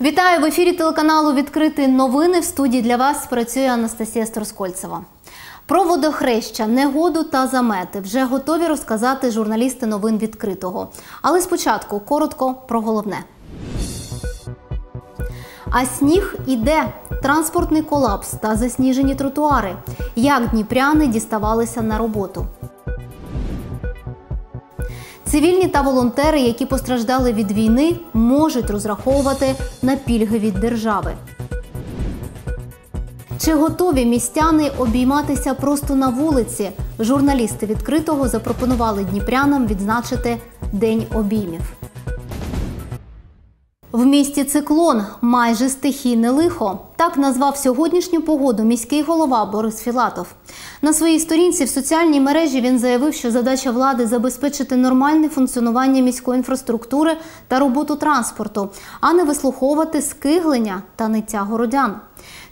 Вітаю в ефірі телеканалу Відкриті новини. В студії для вас працює Анастасія Сторскольцева. Про водохреща, негоду та замети вже готові розказати журналісти новин відкритого. Але спочатку коротко про головне. А сніг іде. Транспортний колапс та засніжені тротуари. Як дніпряни діставалися на роботу. Цивільні та волонтери, які постраждали від війни, можуть розраховувати на пільги від держави. Чи готові містяни обійматися просто на вулиці? Журналісти відкритого запропонували дніпрянам відзначити День обіймів. В місті циклон майже стихійне лихо. Так назвав сьогоднішню погоду міський голова Борис Філатов. На своїй сторінці в соціальній мережі він заявив, що задача влади забезпечити нормальне функціонування міської інфраструктури та роботу транспорту, а не вислуховувати скиглення та ниття городян.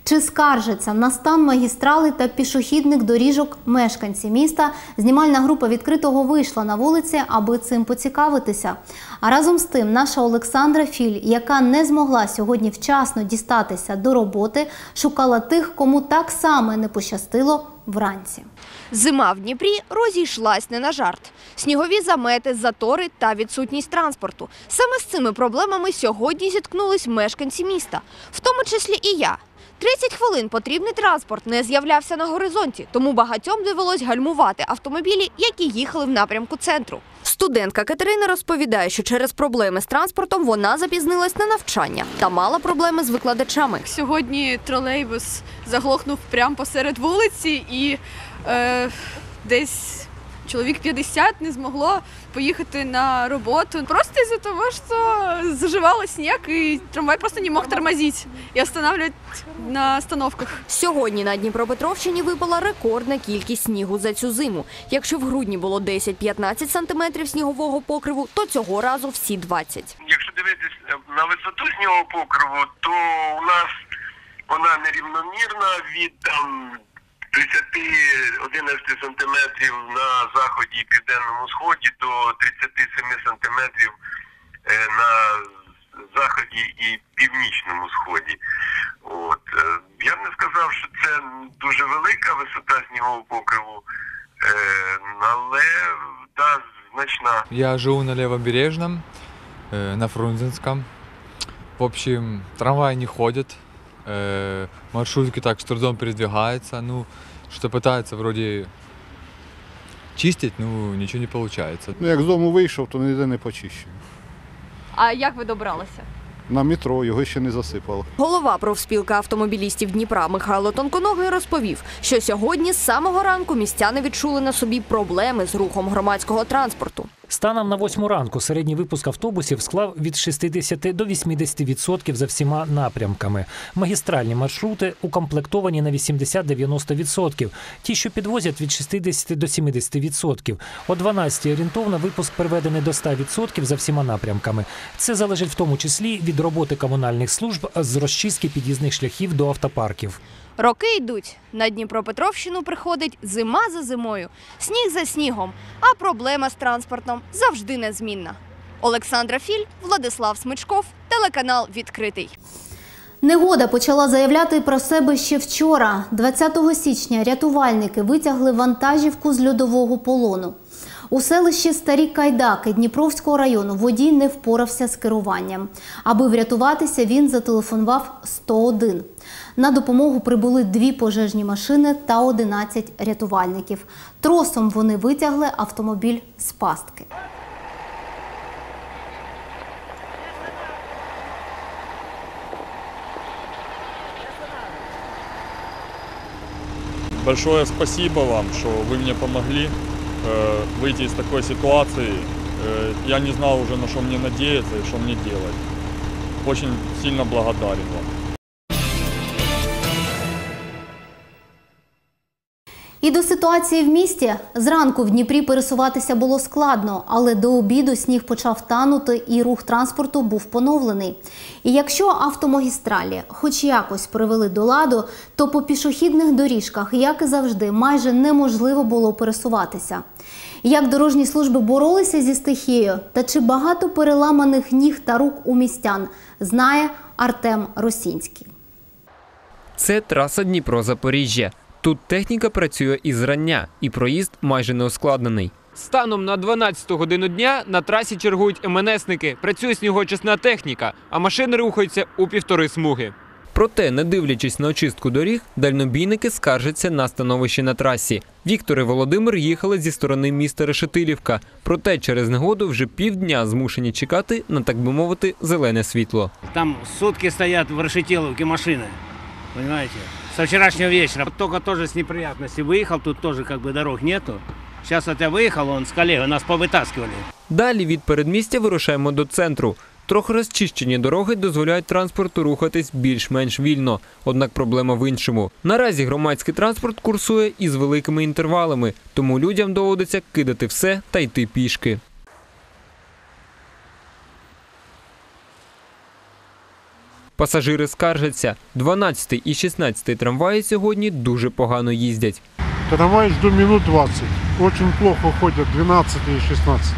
Чи скаржаться на стан магістрали та пішохідних доріжок мешканці міста? Знімальна група відкритого вийшла на вулиці, аби цим поцікавитися. А разом з тим, наша Олександра Філь, яка не змогла сьогодні вчасно дістатися до роботи, шукала тих, кому так само не пощастило вранці. Зима в Дніпрі розійшлась не на жарт. Снігові замети, затори та відсутність транспорту. Саме з цими проблемами сьогодні зіткнулись мешканці міста, в тому числі і я. 30 хвилин потрібний транспорт не з'являвся на горизонті, тому багатьом довелось гальмувати автомобілі, які їхали в напрямку центру. Студентка Катерина розповідає, що через проблеми з транспортом вона запізнилась на навчання та мала проблеми з викладачами. Сьогодні тролейбус заглохнув прямо посеред вулиці, і е, десь чоловік 50 не змогло поїхати на роботу. Просто із-за того, що заживало сніг, і трамвай просто не мог тормозити і останавливати на остановках. Сьогодні на Дніпропетровщині випала рекордна кількість снігу за цю зиму. Якщо в грудні було 10-15 сантиметрів снігового покриву, то цього разу всі 20. Якщо дивитись е, на висоту снігового покриву, то у нас вона нерівномірна від там 30-11 сантиметрів на заході і південному сході до 37 сантиметрів е, на заході і північному сході. От. е, Я б не сказав, що це дуже велика висота снігового покриву, е, але та значна. Я живу на Левобережном, на Фрунзенском. В общем, трамваи не ходят, э, маршрутки так с трудом передвигаются. Ну, что пытаются вроде чистить, ну, ничего не получается. Ну, як з дому вийшов, то ніде не почищую. А як ви добралися? На метро його ще не засипало. Голова профспілки автомобілістів Дніпра Михайло Тонконогий розповів, що сьогодні з самого ранку містяни відчули на собі проблеми з рухом громадського транспорту. Станом на восьму ранку середній випуск автобусів склав від 60 до 80% за всіма напрямками. Магістральні маршрути укомплектовані на 80-90%. Ті, що підвозять від 60 до 70%. О 12 орієнтовно випуск переведений до 100% за всіма напрямками. Це залежить в тому числі від роботи комунальних служб з розчистки під'їзних шляхів до автопарків. Роки йдуть. На Дніпропетровщину приходить зима за зимою, сніг за снігом, а проблема з транспортом завжди незмінна. Олександра Філь, Владислав Смичков, телеканал Відкритий. Негода почала заявляти про себе ще вчора. 20 січня рятувальники витягли вантажівку з льодового полону. У селищі Старі Кайдаки Дніпровського району водій не впорався з керуванням. Аби врятуватися, він зателефонував 101. На допомогу прибули дві пожежні машини та 11 рятувальників. Тросом вони витягли автомобіль з пастки. Большое спасибо вам, что вы мне помогли э, выйти из такой ситуации. Э, я не знал уже, на что мне надеяться и что мне делать. Очень сильно благодарен вам. І до ситуації в місті зранку в Дніпрі пересуватися було складно, але до обіду сніг почав танути і рух транспорту був поновлений. І якщо автомагістралі хоч якось привели до ладу, то по пішохідних доріжках, як і завжди, майже неможливо було пересуватися. Як дорожні служби боролися зі стихією та чи багато переламаних ніг та рук у містян, знає Артем Росінський. Це траса Дніпро-Запоріжжя. Тут техніка працює із рання, і проїзд майже не ускладнений. Станом на 12 годину дня на трасі чергують МНСники, працює снігочисна техніка, а машини рухаються у півтори смуги. Проте, не дивлячись на очистку доріг, дальнобійники скаржаться на становище на трасі. Віктор і Володимир їхали зі сторони міста Решетилівка. Проте через негоду вже півдня змушені чекати на так би мовити зелене світло. Там сутки стоят в Решетиловке машины, понимаете? Со вчерашнего вечера. Только тоже с неприятностей выехал, тут тоже как бы дорог нету. Сейчас вот я выехал, он с коллегой, нас повытаскивали. Далі від передмістя вирушаємо до центру. Трохи розчищені дороги дозволяють транспорту рухатись більш-менш вільно. Однак проблема в іншому. Наразі громадський транспорт курсує із великими інтервалами, тому людям доводиться кидати все та йти пішки. Пасажири скаржаться. 12 і 16 трамваї сьогодні дуже погано їздять. Трамвай жду минут 20. Очень плохо ходят 12 и 16.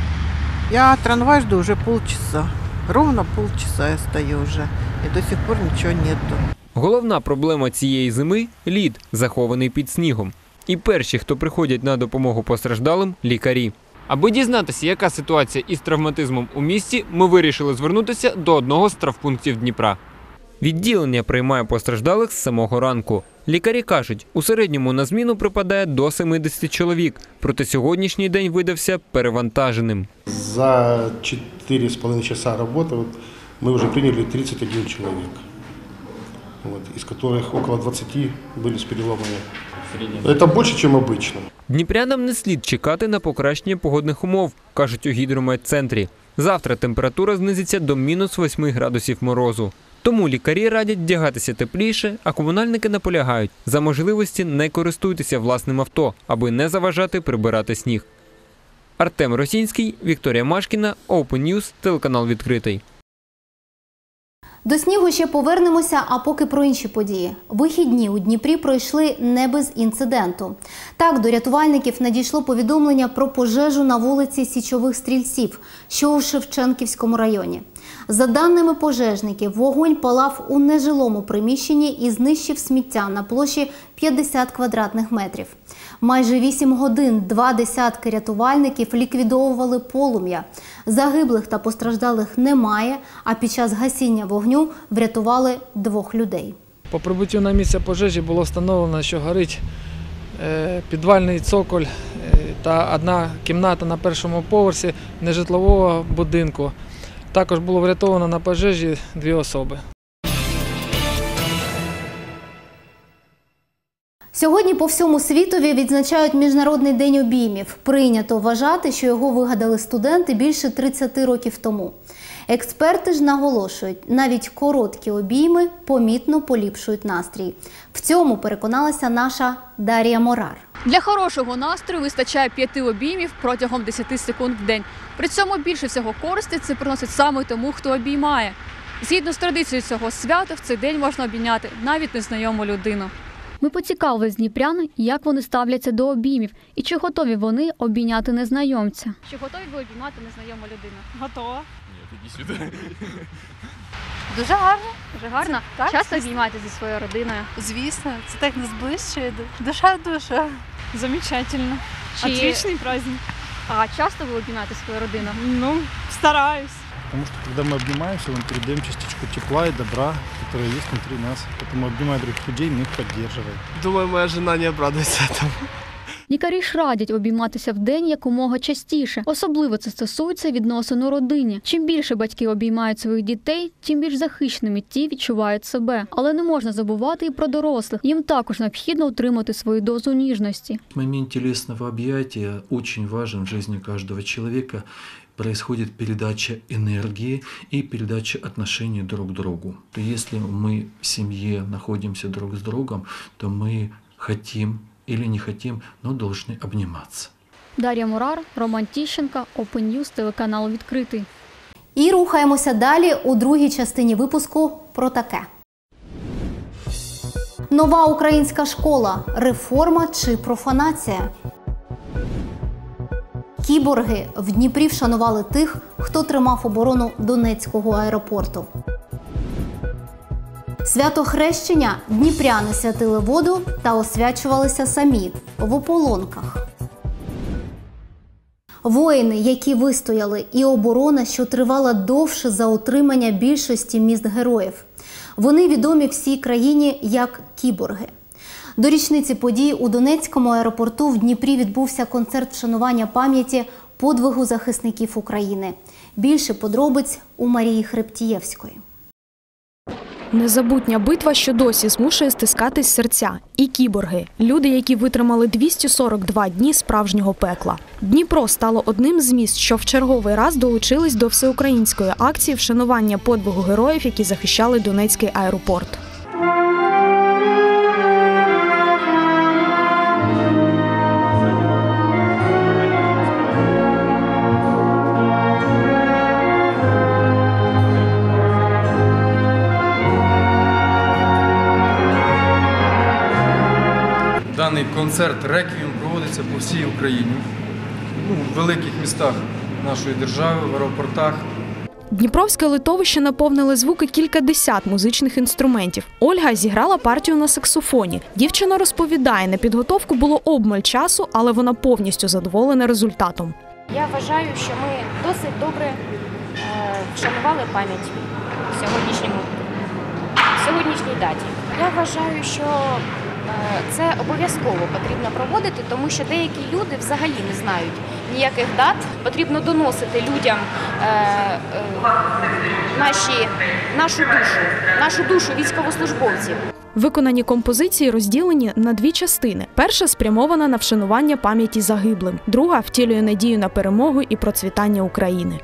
Я трамвай жду уже полчаса. Ровно полчаса я стою уже. И до сих пор ничего нету. Головна проблема цієї зими лід, захований під снігом. І перші, хто приходять на допомогу постраждалим лікарі. Аби дізнатися, яка ситуація із травматизмом у місті, ми вирішили звернутися до одного з травпунктів Дніпра. Відділення приймає постраждалих з самого ранку. Лікарі кажуть, у середньому на зміну припадає до 70 чоловік, проте сьогоднішній день видався перевантаженим. За 4,5 часа работы вот, мы уже приняли 31 человек, вот, из которых около 20 были с переломами. Это больше, чем обычно. Дніпрянам не слід чекати на покращення погодних умов, кажуть у гідрометцентрі. Завтра температура знизиться до мінус 8 градусів морозу. Тому лікарі радять вдягатися тепліше, а комунальники наполягають за можливості не користуйтеся власним авто, аби не заважати прибирати сніг. Артем Росінський, Вікторія Машкіна, Open News, телеканал відкритий. До снігу ще повернемося, а поки про інші події. Вихідні у Дніпрі пройшли не без інциденту. Так, до рятувальників надійшло повідомлення про пожежу на вулиці Січових стрільців, що у Шевченківському районі. За даними пожежників, вогонь палав у нежилому приміщенні і знищив сміття на площі 50 квадратних метрів. Майже 8 годин два десятки рятувальників ліквідовували полум'я. Загиблих та постраждалих немає, а під час гасіння вогню врятували двох людей. По прибуттю на місце пожежі було встановлено, що горить е, підвальний цоколь е, та одна кімната на першому поверсі нежитлового будинку. Також було врятовано на пожежі дві особи. Сьогодні по всьому світові відзначають Міжнародний день обіймів. Прийнято вважати, що його вигадали студенти більше 30 років тому. Експерти ж наголошують, навіть короткі обійми помітно поліпшують настрій. В цьому переконалася наша Дар'я Морар. Для хорошого настрою вистачає п'яти обіймів протягом 10 секунд в день. При цьому більше всього користі це приносить саме тому, хто обіймає. Згідно з традицією цього свята, в цей день можна обійняти навіть незнайому людину. Ми поцікавились дніпрян, як вони ставляться до обіймів і чи готові вони обійняти незнайомця. Чи готові ви обіймати незнайому людину? Готова. Іди сюди. Дуже гарно. Дуже гарно. так, Часто це- обіймаєте зі своєю родиною. Звісно, це так нас зближує. Душа в душу. Замечательно. Чи- Отличный праздник. А часто ви обіймаєте свою родину? Ну, стараюсь. Потому что когда мы обнимаемся, мы передаем частичку тепла и добра, которая есть внутри нас. Поэтому обнимая других людей, мы их поддерживаем. Думаю, моя жена не обрадуется этому. Лікарі ж радять обійматися в день якомога частіше. Особливо це стосується відносин у родині. Чим більше батьки обіймають своїх дітей, тим більш захищеними ті відчувають себе. Але не можна забувати і про дорослих. Їм також необхідно утримати свою дозу ніжності. Момент телесного объятия очень важен в жизни каждого человека. Происходит передача энергии и передача отношений друг к другу. То Если мы в семье находимся друг с другом, то мы хотим или не хотим, но должны обниматься. Дар'я Мурар, Роман Тіщенка, Open News, телеканал відкритий. І рухаємося далі у другій частині випуску про таке. Нова українська школа реформа чи профанація. Кіборги в Дніпрі вшанували тих, хто тримав оборону Донецького аеропорту. Свято хрещення дніпряни святили воду та освячувалися самі в ополонках. Воїни, які вистояли, і оборона, що тривала довше за утримання більшості міст героїв. Вони відомі всій країні як кіборги. До річниці подій у Донецькому аеропорту в Дніпрі відбувся концерт вшанування пам'яті подвигу захисників України. Більше подробиць у Марії Хребтієвської. Незабутня битва, що досі змушує стискатись серця. І кіборги люди, які витримали 242 дні справжнього пекла. Дніпро стало одним з міст, що в черговий раз долучились до всеукраїнської акції вшанування подвигу героїв, які захищали Донецький аеропорт. Концерт реквієм проводиться по всій Україні, ну, в великих містах нашої держави, в аеропортах. Дніпровське литовище наповнили звуки кількадесят музичних інструментів. Ольга зіграла партію на саксофоні. Дівчина розповідає, на підготовку було обмаль часу, але вона повністю задоволена результатом. Я вважаю, що ми досить добре е, вшанували пам'ять сьогоднішньому сьогоднішній даті. Я вважаю, що це обов'язково потрібно проводити, тому що деякі люди взагалі не знають ніяких дат. Потрібно доносити людям е, е, наші, нашу душу, нашу душу військовослужбовців. Виконані композиції розділені на дві частини: перша спрямована на вшанування пам'яті загиблим, друга втілює надію на перемогу і процвітання України.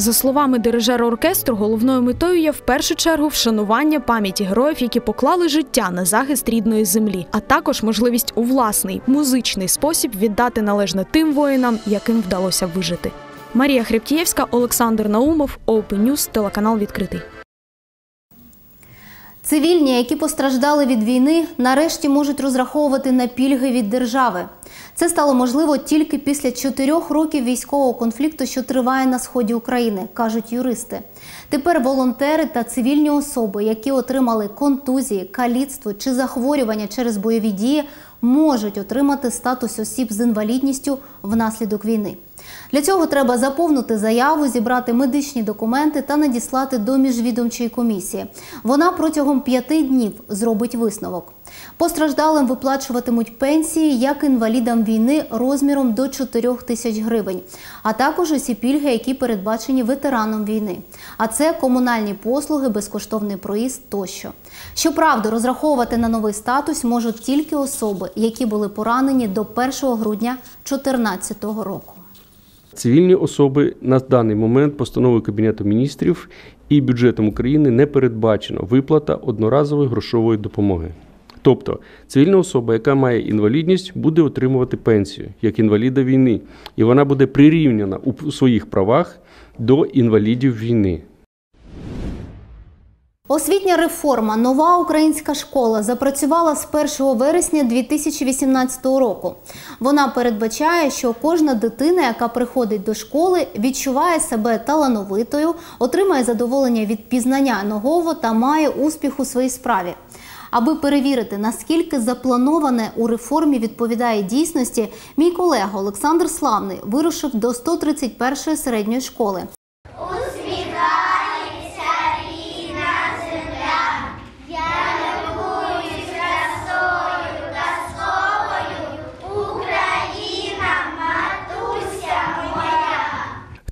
За словами дирижера оркестру, головною метою є в першу чергу вшанування пам'яті героїв, які поклали життя на захист рідної землі, а також можливість у власний музичний спосіб віддати належне тим воїнам, яким вдалося вижити. Марія Хребтієвська, Олександр Наумов, Open News, телеканал відкритий. Цивільні, які постраждали від війни, нарешті можуть розраховувати на пільги від держави. Це стало можливо тільки після чотирьох років військового конфлікту, що триває на сході України, кажуть юристи. Тепер волонтери та цивільні особи, які отримали контузії, каліцтво чи захворювання через бойові дії, можуть отримати статус осіб з інвалідністю внаслідок війни. Для цього треба заповнити заяву, зібрати медичні документи та надіслати до міжвідомчої комісії. Вона протягом п'яти днів зробить висновок. Постраждалим виплачуватимуть пенсії як інвалідам війни розміром до 4 тисяч гривень, а також усі пільги, які передбачені ветеранам війни. А це комунальні послуги, безкоштовний проїзд тощо. Щоправда, розраховувати на новий статус можуть тільки особи, які були поранені до 1 грудня 2014 року. Цивільні особи на даний момент постановою Кабінету міністрів і бюджетом України не передбачено виплата одноразової грошової допомоги. Тобто цивільна особа, яка має інвалідність, буде отримувати пенсію як інваліда війни, і вона буде прирівняна у своїх правах до інвалідів війни. Освітня реформа Нова українська школа запрацювала з 1 вересня 2018 року. Вона передбачає, що кожна дитина, яка приходить до школи, відчуває себе талановитою, отримає задоволення від пізнання нового та має успіх у своїй справі. Аби перевірити, наскільки заплановане у реформі відповідає дійсності, мій колега Олександр Славний вирушив до 131-ї середньої школи.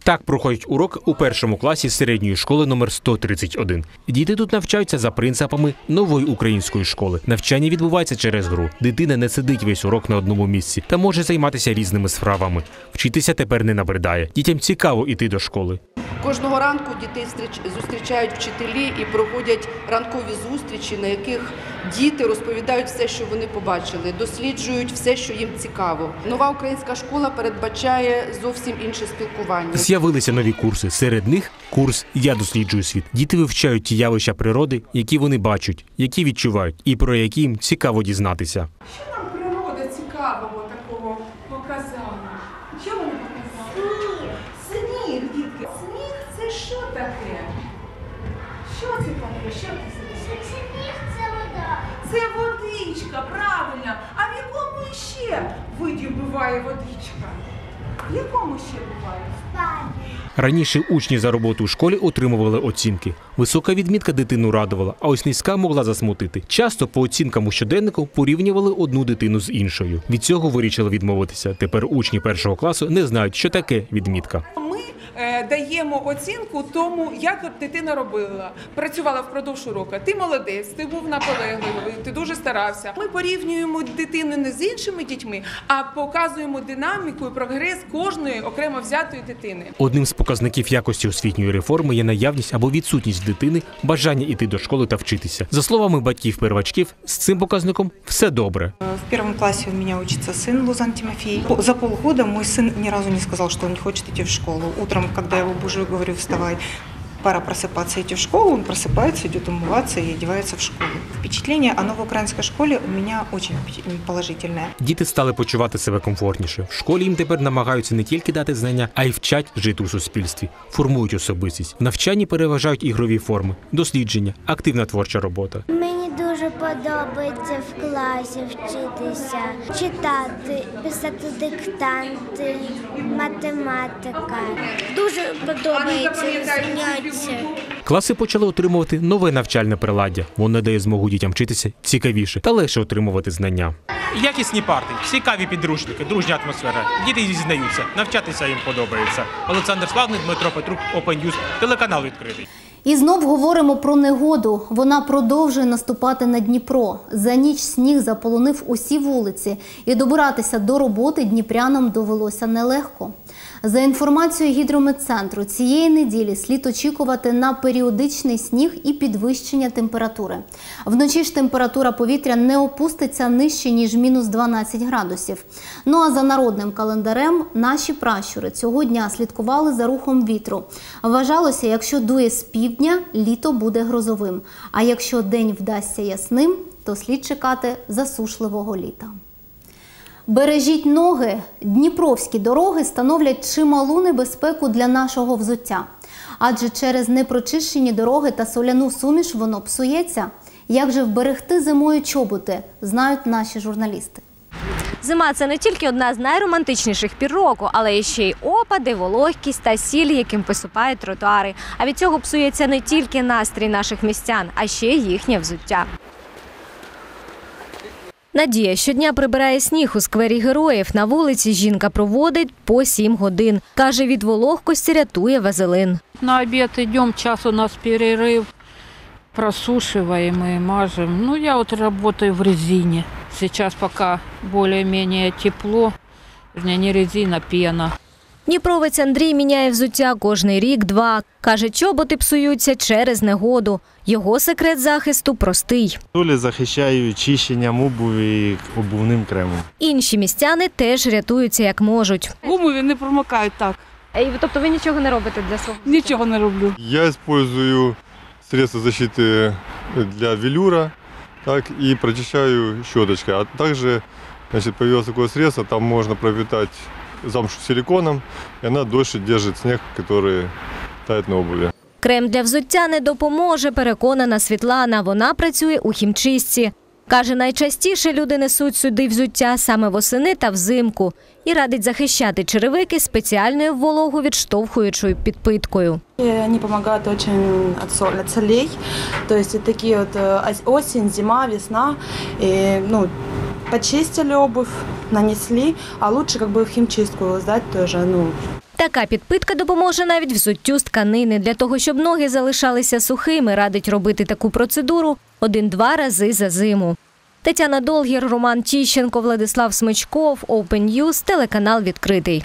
Так проходить урок у першому класі середньої школи номер 131. Діти тут навчаються за принципами нової української школи. Навчання відбувається через гру. Дитина не сидить весь урок на одному місці та може займатися різними справами. Вчитися тепер не набридає. Дітям цікаво іти до школи. Кожного ранку дітей зустріч- зустрічають вчителі і проходять ранкові зустрічі, на яких Діти розповідають все, що вони побачили, досліджують все, що їм цікаво. Нова українська школа передбачає зовсім інше спілкування. З'явилися нові курси. Серед них курс Я досліджую світ. Діти вивчають ті явища природи, які вони бачать, які відчувають, і про які їм цікаво дізнатися. Що нам природа цікавого такого показала? Що вони показали? Сніг. Сніг, дітки. Сніг це що таке? Що це таке? Що це? Сніг це вода. Це водичка, правильно. А в якому ще виді буває водичка? В якому ще буває? Раніше учні за роботу у школі отримували оцінки. Висока відмітка дитину радувала, а ось низька могла засмутити. Часто по оцінкам у щоденнику порівнювали одну дитину з іншою. Від цього вирішили відмовитися. Тепер учні першого класу не знають, що таке відмітка. Е, даємо оцінку тому, як дитина робила, працювала впродовж уроку. Ти молодець, ти був наполегливий, ти дуже старався. Ми порівнюємо дитину не з іншими дітьми, а показуємо динаміку і прогрес кожної окремо взятої дитини. Одним з показників якості освітньої реформи є наявність або відсутність дитини бажання йти до школи та вчитися. За словами батьків-первачків, з цим показником все добре. В первом классе у меня учится сын Лузан Тимофей. По- За полгода мой сын ни разу не сказал, что он не хочет идти в школу. Утром, когда я его бужу и говорю, вставай, пора просыпаться, идти в школу, он просыпается, идет умываться и одевается в школу. Впечатление о новоукраинской школе у меня очень впечат- положительное. Діти стали почувати себе комфортніше. В школі їм тепер намагаються не тільки дати знання, а й вчать жити у суспільстві, формують особистість. В навчанні переважають ігрові форми, дослідження, активна творча робота. Дуже подобається в класі вчитися, читати, писати диктанти, математика. Дуже подобається заняття. Класи почали отримувати нове навчальне приладдя. Воно дає змогу дітям вчитися цікавіше та легше отримувати знання. Якісні парти, цікаві підручники, дружня атмосфера. Діти зізнаються, навчатися їм подобається. Олександр Славний, Дмитро Петрук, Open News, телеканал відкритий. І знов говоримо про негоду. Вона продовжує наступати на Дніпро. За ніч сніг заполонив усі вулиці, і добиратися до роботи дніпрянам довелося нелегко. За інформацією гідрометцентру, цієї неділі слід очікувати на періодичний сніг і підвищення температури. Вночі ж температура повітря не опуститься нижче ніж мінус 12 градусів. Ну а за народним календарем наші пращури цього дня слідкували за рухом вітру. Вважалося, якщо дує півдня, літо буде грозовим. А якщо день вдасться ясним, то слід чекати засушливого літа. Бережіть ноги. Дніпровські дороги становлять чималу небезпеку для нашого взуття. Адже через непрочищені дороги та соляну суміш воно псується. Як же вберегти зимою чоботи, знають наші журналісти. Зима це не тільки одна з найромантичніших пір року, але ще й опади, вологкість та сіль, яким посипають тротуари. А від цього псується не тільки настрій наших містян, а ще й їхнє взуття. Надія щодня прибирає сніг у сквері героїв. На вулиці жінка проводить по 7 годин. Каже, від вологкості рятує вазелин. На обед идем, час у нас перерыв, просушиваем и мажем. Ну, я вот работаю в резине. Сейчас пока более-менее тепло, вернее, не резина, а пена. Дніпровець Андрій міняє взуття кожний рік-два. Каже, чоботи псуються через негоду. Його секрет захисту простий. Солі захищаю чищенням обуві обувним кремом. Інші містяни теж рятуються як можуть. Гумові не промокають так. Тобто ви нічого не робите для свого? Нічого не роблю. Я использую средства защиты для велюра, так, и прочищаю щеточкой. А также значит, появилось такое средство, там можно пропитать замшу силиконом, и она дольше держит снег, который тает на обуви. Крем для взуття не допоможе, переконана Світлана. Вона працює у хімчистці. Каже, найчастіше люди несуть сюди взуття саме восени та взимку і радить захищати черевики спеціальною вологовідштовхуючою підпиткою. И Они помогают очень от, соль, от солей. То есть это такие вот э, ос- осень, зима, весна. И, ну, почистили обувь, нанесли, а лучше как бы в химчистку сдать тоже, ну, Така підпитка допоможе навіть взуттю з тканини. Для того, щоб ноги залишалися сухими, радить робити таку процедуру один-два рази за зиму. Тетяна Долгір, Роман Тіщенко, Владислав Смичков, Open News, телеканал відкритий.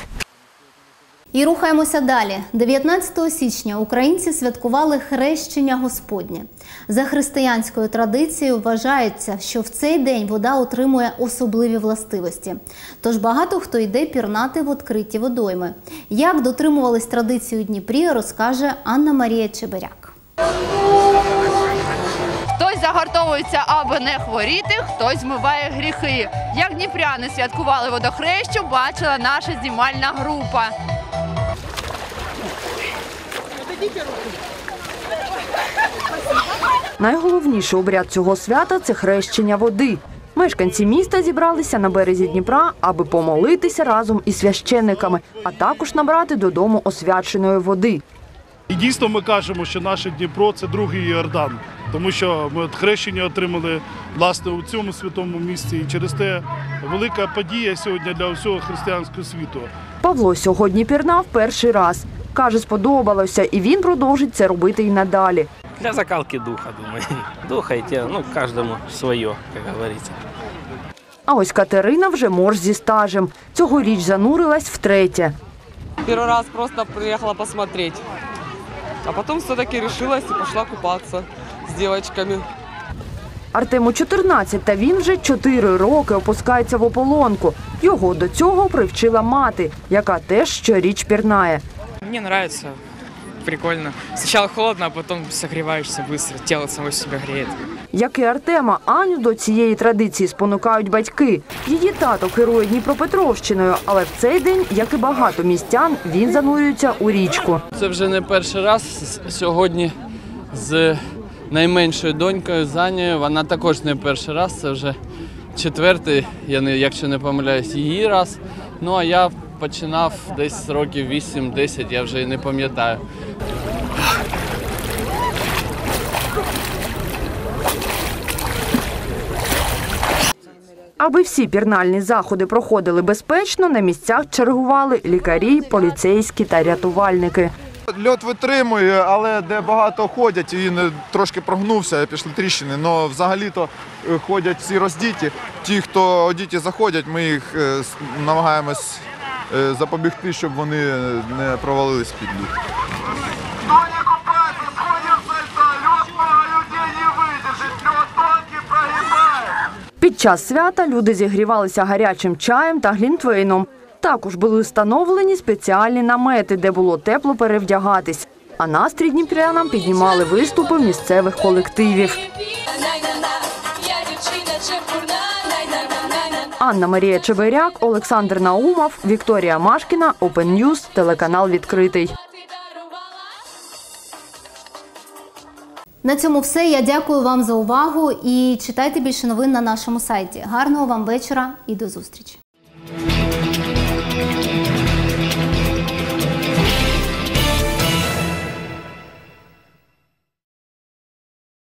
І рухаємося далі. 19 січня українці святкували хрещення Господнє. За християнською традицією вважається, що в цей день вода отримує особливі властивості. Тож багато хто йде пірнати в відкриті водойми. Як дотримувались традиції у Дніпрі, розкаже Анна Марія Чеберяк. Хтось загартовується, аби не хворіти, хтось змиває гріхи. Як дніпряни святкували водохрещу, бачила наша знімальна група. Найголовніший обряд цього свята це хрещення води. Мешканці міста зібралися на березі Дніпра, аби помолитися разом із священниками, а також набрати додому освяченої води. І дійсно ми кажемо, що наше Дніпро це другий Йордан, тому що ми от хрещення отримали власне у цьому святому місці. І через те велика подія сьогодні для всього християнського світу. Павло сьогодні пірнав перший раз. Каже, сподобалося, і він продовжить це робити і надалі. Для закалки духа, думаю. Духа и тело, ну, каждому свое, как говорится. А ось Катерина вже морж зі стажем. Цьогоріч занурилась втретє. Первый раз просто приехала посмотреть. А потом все-таки решилась и пошла купаться с девочками. Артему 14, та він вже 4 роки опускається в ополонку. Його до цього привчила мати, яка теж щоріч пірнає. Мне нравится, прикольно. Сначала холодно, а потом согреваешься быстро, тело само себя греет. Як і Артема, Аню до цієї традиції спонукають батьки. Її тато керує Дніпропетровщиною, але в цей день, як і багато містян, він занурюється у річку. Це вже не перший раз. Сьогодні з найменшою донькою Занею. Вона також не перший раз. Це вже четвертий, я не, якщо не помиляюсь, її раз. Ну а я починав десь років 8-10, я вже і не пам'ятаю. Аби всі пірнальні заходи проходили безпечно, на місцях чергували лікарі, поліцейські та рятувальники. Льот витримує, але де багато ходять, він трошки прогнувся, пішли тріщини. але взагалі-то е, ходять всі роздіті. Ті, хто одіті заходять, ми їх е, намагаємось запобігти, щоб вони е, не провалились під лід. Під час свята люди зігрівалися гарячим чаєм та глінтвейном. Також були встановлені спеціальні намети, де було тепло перевдягатись. А настрій дніпрянам піднімали виступи місцевих колективів. Анна Марія Чебиряк, Олександр Наумов, Вікторія Машкіна, Open News, телеканал відкритий. На цьому все. Я дякую вам за увагу і читайте більше новин на нашому сайті. Гарного вам вечора і до зустрічі!